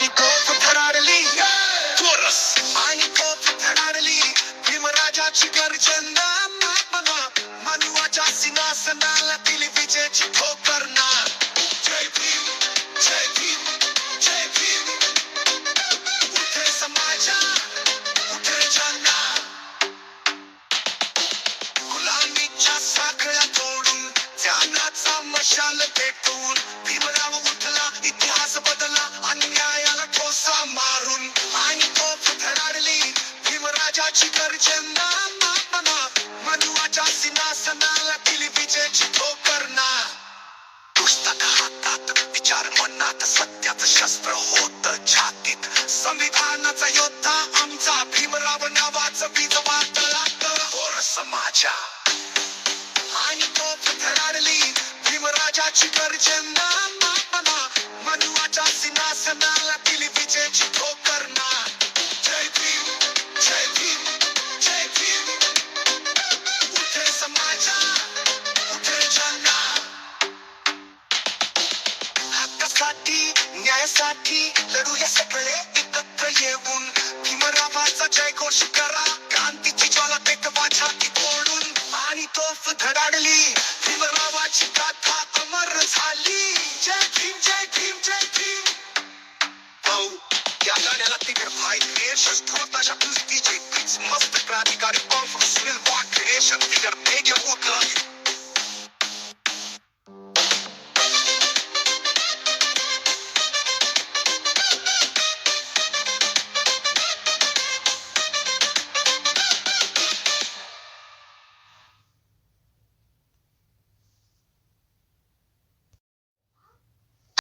आणि तोफ थरारली चोरस. आणि तोफ थरारली भीमराजाची गर्जना मापना मनुवाच्या सिंहासनाला दिली विजेची ठोकरना जय भीम जय भीम जय भीम. उठे समाजा उठे जनता. गुलामीच्या साखळ्या तोडून ज्ञानाचा मशाल पेटून भीमराजाची गर्जना मनुवाच्या सिंहासनाला दिली विजेची ठोकर ना पुस्तक हातात विचार मनात सत्याच शस्त्र होत छातीत संविधानाचा योद्धा आमचा भीमराव नावाच बीज वाटला थोर समाजा आणि तोफ धडाडली भीमराजाची गर्जना हक्कासाठी न्यायासाठी लढूया सगळे एकत्र येऊन. भीमरावाचा जय घोष करा क्रांतीची ज्वाला पेटवा छाती फोडून. आणि तोफ धडाडली भीमरावाची गाथा अमर झाली. जय भीम जय भीम जय भीम. भाऊ या गाण्याला तिकडे भाई क्रिएशन होताच्या कृतीचे मस्त क्रांतिकारी ऑफ सुनील हे क्रिएशन फिगर मेडिया ओकला